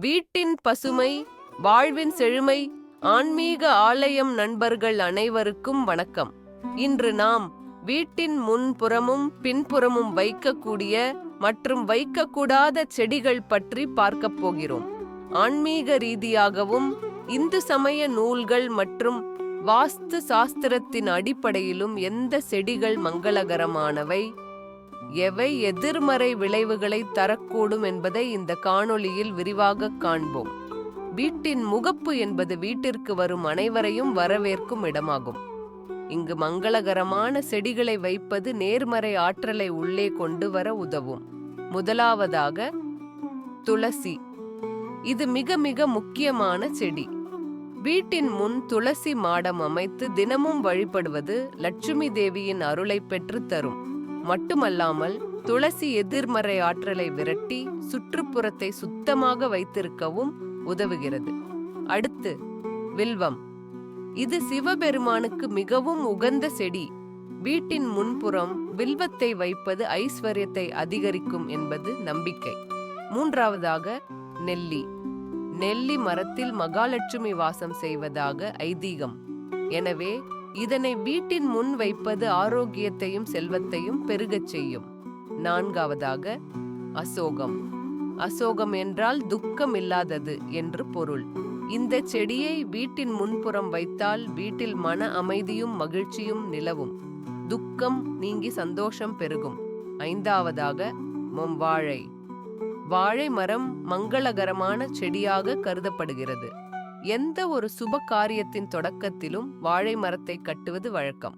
வீட்டின் பசுமை வாழ்வின் செழுமை ஆன்மீக ஆலயம் நண்பர்கள் அனைவருக்கும் வணக்கம். இன்று நாம் வீட்டின் முன்புறமும் பின்புறமும் வைக்கக்கூடிய மற்றும் வைக்கக்கூடாத செடிகள் பற்றி பார்க்கப் போகிறோம். ஆன்மீக ரீதியாகவும் இந்து சமய நூல்கள் மற்றும் வாஸ்து சாஸ்திரத்தின் அடிப்படையிலும் எந்த செடிகள் மங்களகரமானவை? எவை எதிர்மறை விளைவுகளை தரக்கூடும் என்பதை இந்த காணொளியில் விரிவாக காண்போம். வீட்டின் முகப்பு என்பது வீட்டிற்கு வரும் அனைவரையும் வரவேற்கும் இடமாகும். இங்கு மங்களகரமான செடிகளை வைப்பது நேர்மறை ஆற்றலை உள்ளே கொண்டு வர உதவும். முதலாவதாக துளசி. இது மிக மிக முக்கியமான செடி. வீட்டின் முன் துளசி மாடம் அமைத்து தினமும் வழிபடுவது லட்சுமி தேவியின் அருளை பெற்று தரும். மட்டுமல்லாமல் துளசி எதிர்மறை ஆற்றலை விரட்டி சுற்றுப்புறத்தை சுத்தமாக வைத்திருக்கவும் உதவுகிறது. அடுத்து வில்வம். இது சிவபெருமானுக்கு மிகவும் உகந்த செடி. வீட்டின் முன்புறம் வில்வத்தை வைப்பது ஐஸ்வர்யத்தை அதிகரிக்கும் என்பது நம்பிக்கை. மூன்றாவதாக நெல்லி. நெல்லி மரத்தில் மகாலட்சுமி வாசம் செய்வதாக ஐதீகம். எனவே இதனை வீட்டின் முன் வைப்பது ஆரோக்கியத்தையும் செல்வத்தையும் பெருகச் செய்யும். நான்காவதாக அசோகம். அசோகம் என்றால் துக்கம் இல்லாதது என்று பொருள். இந்த செடியை வீட்டின் முன்புறம் வைத்தால் வீட்டில் மன அமைதியும் மகிழ்ச்சியும் நிலவும். துக்கம் நீங்கி சந்தோஷம் பெருகும். ஐந்தாவதாக மொம்வாழை. வாழை மரம் மங்களகரமான செடியாக கருதப்படுகிறது. எந்த ஒரு சுப காரியத்தின் தொடக்கத்திலும் வாழை மரத்தை கட்டுவது வழக்கம்.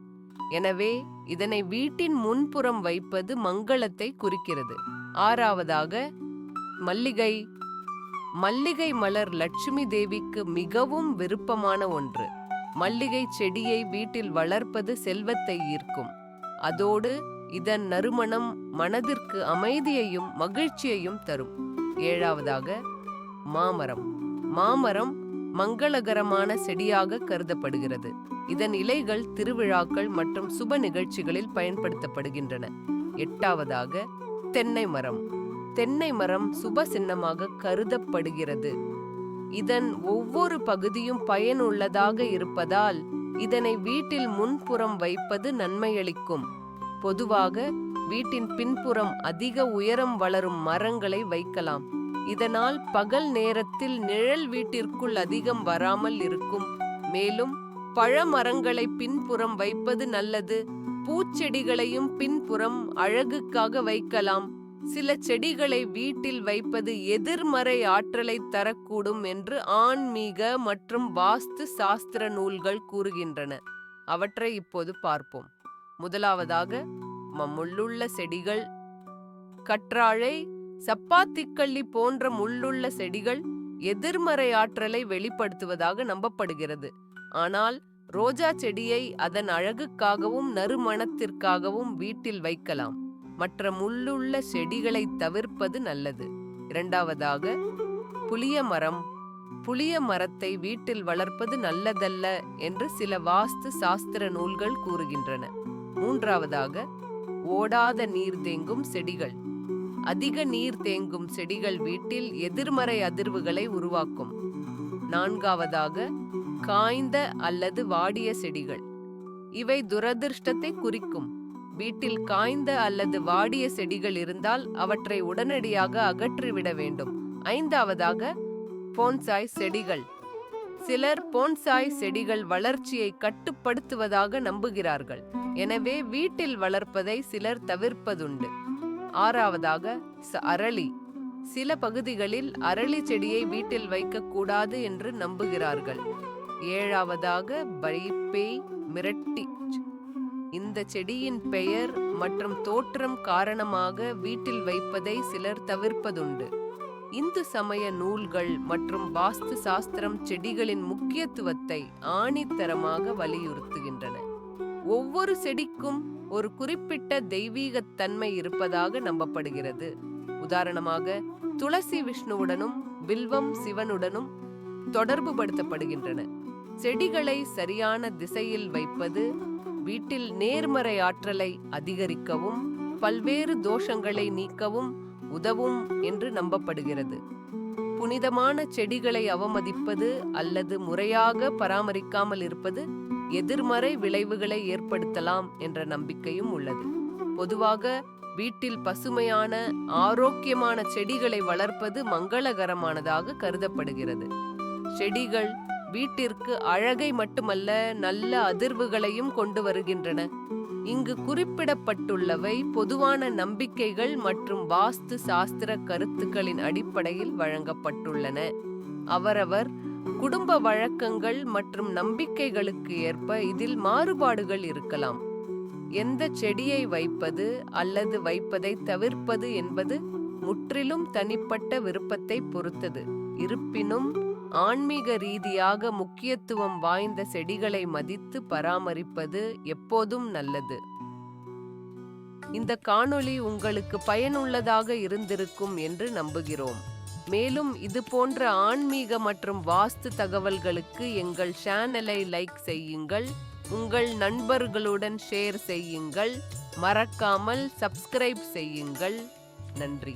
எனவே இதனை வீட்டின் முன்புறம் வைப்பது மங்களத்தை குறிக்கிறது. ஆறாவதாக மல்லிகை மல்லிகை மலர் லட்சுமி தேவிக்கு மிகவும் விருப்பமான ஒன்று. மல்லிகை செடியை வீட்டில் வளர்ப்பது செல்வத்தை ஈர்க்கும். அதோடு இதன் நறுமணம் மனதிற்கு அமைதியையும் மகிழ்ச்சியையும் தரும். ஏழாவதாக மாமரம். மாமரம் மங்களகரமான செடியாக கருதப்படுகிறது. இதன் இலைகள் திருவிழாக்கள் மற்றும் சுப நிகழ்ச்சிகளில் பயன்படுத்தப்படுகின்றன. எட்டாவதாக தென்னை மரம். தென்னை மரம் சுப சின்னமாக கருதப்படுகிறது. இதன் ஒவ்வொரு பகுதியும் பயனுள்ளதாக இருப்பதால் இதனை வீட்டில் முன்புறம் வைப்பது நன்மையளிக்கும். பொதுவாக வீட்டின் பின்புறம் அதிக உயரம் வளரும் மரங்களை வைக்கலாம். இதனால் பகல் நேரத்தில் நிழல் வீட்டிற்குள் அதிகம் வராமல் இருக்கும். மேலும் பழமரங்களை பின்புறம் வைப்பது நல்லது. பூச்செடிகளையும் பின்புறம் அழகுக்காக வைக்கலாம். சில செடிகளை வீட்டில் வைப்பது எதிர்மறை ஆற்றலை தரக்கூடும் என்று ஆன்மீக மற்றும் வாஸ்து சாஸ்திர நூல்கள் கூறுகின்றன. அவற்றை இப்போது பார்ப்போம். முதலாவதாக முள்ளுள்ள செடிகள். கற்றாழை சப்பாத்திக்கள்ளி போன்ற முள்ளுள்ள செடிகள் எதிர்மறை ஆற்றலை வெளிப்படுத்துவதாக நம்பப்படுகிறது. ஆனால் ரோஜா செடியை அதன் அழகுக்காகவும் நறுமணத்திற்காகவும் வீட்டில் வைக்கலாம். மற்ற முள்ளுள்ள செடிகளை தவிர்ப்பது நல்லது. இரண்டாவதாக புளிய மரம் புளிய மரத்தை வீட்டில் வளர்ப்பது நல்லதல்ல என்று சில வாஸ்து சாஸ்திர நூல்கள் கூறுகின்றன. மூன்றாவதாக ஓடாத நீர் தேங்கும் செடிகள். அதிக நீர் தேங்கும் செடிகள் வீட்டில் எதிர்மறை அதிர்வுகளை உருவாக்கும். நான்காவதாக காய்ந்த அல்லது வாடிய செடிகள். இவை துரதிர்ஷ்டத்தை குறிக்கும். வீட்டில் காய்ந்த அல்லது வாடிய செடிகள் இருந்தால் அவற்றை உடனடியாக அகற்றிவிட வேண்டும். ஐந்தாவதாக போன்சாய் செடிகள். சிலர் போன்சாய் செடிகள் வளர்ச்சியை கட்டுப்படுத்துவதாக நம்புகிறார்கள். எனவே வீட்டில் வளர்ப்பதை சிலர் தவிர்ப்பதுண்டு. ஆறாவதாக அரளி. சில பகுதிகளில் அரளி செடியை வீட்டில் வைக்கக்கூடாது என்று நம்புகிறார்கள். ஏழாவதாக பைப்பேய் மிரட்டி. இந்த செடியின் பெயர் மற்றும் தோற்றம் காரணமாக வீட்டில் வைப்பதை சிலர் தவிர்ப்பதுண்டு. இந்து சமய நூல்கள் மற்றும் வாஸ்து சாஸ்திரம் செடிகளின் முக்கியத்துவத்தை ஆணித்தரமாக வலியுறுத்துகின்றன. ஒவ்வொரு செடிக்கும் ஒரு குறிப்பிட்ட தெய்வீகத்தன்மை இருப்பதாக நம்பப்படுகிறது. உதாரணமாக துளசி விஷ்ணுவுடனும் வில்வம் சிவனுடனும் தொடர்பு படுத்தப்படுகின்றன செடிகளை சரியான திசையில் வைப்பது வீட்டில் நேர்மறை ஆற்றலை அதிகரிக்கவும் பல்வேறு தோஷங்களை நீக்கவும் உதவும் என்று நம்பப்படுகிறது. புனிதமான செடிகளை அவமதிப்பது அல்லது முறையாக பராமரிக்காமல் இருப்பது எதிர்மறை விளைவுகளை ஏற்படுத்தலாம் என்ற நம்பிக்கையும் உள்ளது. பொதுவாக வீட்டில் பசுமையான ஆரோக்கியமான செடிகளை வளர்ப்பது மங்களகரமானதாக கருதப்படுகிறது. செடிகள் வீட்டிற்கு அழகை மட்டுமல்ல நல்ல அதிர்வுகளையும் கொண்டு வருகின்றன. இங்கு குறிப்பிடப்பட்டுள்ளவை பொதுவான நம்பிக்கைகள் மற்றும் வாஸ்து சாஸ்திர கருத்துக்களின் அடிப்படையில் வழங்கப்பட்டுள்ளன. அவரவர் குடும்ப வழக்கங்கள் மற்றும் நம்பிக்கைகளுக்கு ஏற்ப இதில் மாறுபாடுகள் இருக்கலாம். எந்த செடியை வைப்பது அல்லது வைப்பதை தவிர்ப்பது என்பது முற்றிலும் தனிப்பட்ட விருப்பத்தை பொறுத்தது. இருப்பினும் ஆன்மீக ரீதியாக முக்கியத்துவம் வாய்ந்த செடிகளை மதித்து பராமரிப்பது எப்போதும் நல்லது. இந்த காணொளி உங்களுக்கு பயனுள்ளதாக இருந்திருக்கும் என்று நம்புகிறோம். மேலும் இது போன்ற ஆன்மீக மற்றும் வாஸ்து தகவல்களுக்கு எங்கள் சேனலை லைக் செய்யுங்கள். உங்கள் நண்பர்களுடன் ஷேர் செய்யுங்கள். மறக்காமல் சப்ஸ்கிரைப் செய்யுங்கள். நன்றி.